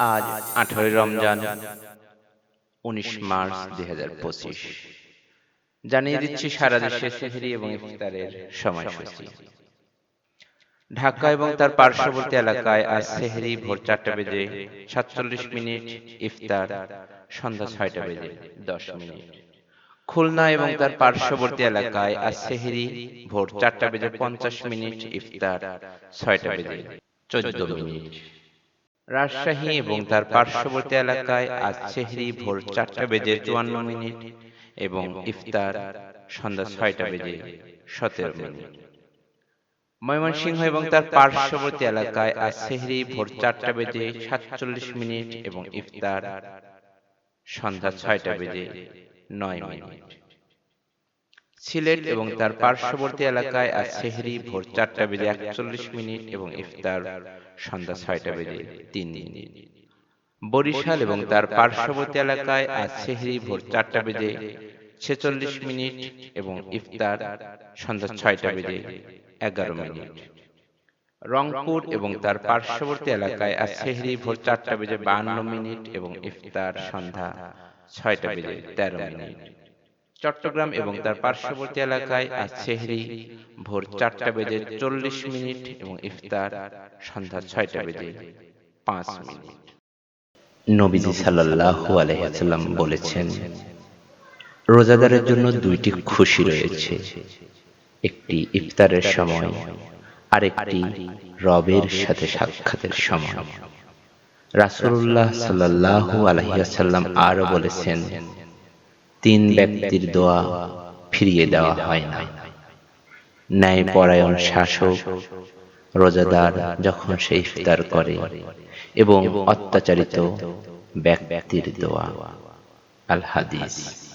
আজ আঠারোই রমজান, উনিশ মার্চ দুই হাজার পঁচিশ। জানিয়ে দিচ্ছি সারা দেশে সেহরি এবং ইফতারের সময়সূচি। ঢাকা এবং তার পার্শ্ববর্তী এলাকায় আজ সেহরি ভোর চারটা বেজে সাতচল্লিশ মিনিট, ইফতার সন্ধ্যা ছয়টা বেজে দশ মিনিট। খুলনা এবং তার পার্শ্ববর্তী এলাকায় আজ সেহরি ভোর চারটা বেজে পঞ্চাশ মিনিট, ইফতার ছয়টা বেজে চোদ্দ মিনিট। রাজশাহী এবং তার পার্শ্ববর্তী এলাকায় আজ সেহরি ভোর চারটা বেজে চুয়ান্ন মিনিট এবং ইফতার সন্ধ্যা ছয়টা বেজে সতেরো মিনিট। ময়মনসিংহ এবং তার পার্শ্ববর্তী এলাকায় আজ সেহরি ভোর চারটা বেজে সাতচল্লিশ মিনিট এবং ইফতার সন্ধ্যা ছয়টা বেজে নয় মিনিট। সিলেট এবং তার পার্শ্ববর্তী এলাকায় আজ সেহরি ভোর চারটা বেজে একচল্লিশ মিনিট এবং ইফতার সন্ধ্যা ছয়টা বেজে তিন মিনিট। বরিশাল এবং তার পার্শ্ববর্তী এলাকায় আজ সেহরি ভোর চারটা বেজে ছেচল্লিশ মিনিট এবং ইফতার সন্ধ্যা ছয়টা বেজে এগারো মিনিট। রংপুর এবং তার পার্শ্ববর্তী এলাকায় আজ সেহরি ভোর চারটা বেজে বান্ন মিনিট এবং ইফতার সন্ধ্যা ছয়টা বেজে তেরো মিনিট। চট্টগ্রাম এবং তার পার্শ্ববর্তী এলাকায় আজ সেহরি ভোর চারটা বেজে চল্লিশ মিনিট এবং ইফতার সন্ধ্যা ছয়টা বেজে পাঁচ মিনিট। নবীজি সাল্লাল্লাহু আলাইসাল্লাম বলেছেন রোজাদারের জন্য দুইটি খুশি রয়েছে। একটি ইফতারের সময় আর একটি রবের সাথে সাক্ষাতের সময়। রাসূলুল্লাহ সাল্লাল্লাহু আলাইসাল্লাম আরও বলেছেন তিন ব্যক্তির দোয়া ফিরিয়ে দেওয়া হয় না। ন্যায় পরায়ণ শাসক রোজাদার যখন সে ইফতার করে এবং অত্যাচারিত ব্যক্তির দোয়া। আল হাদিস।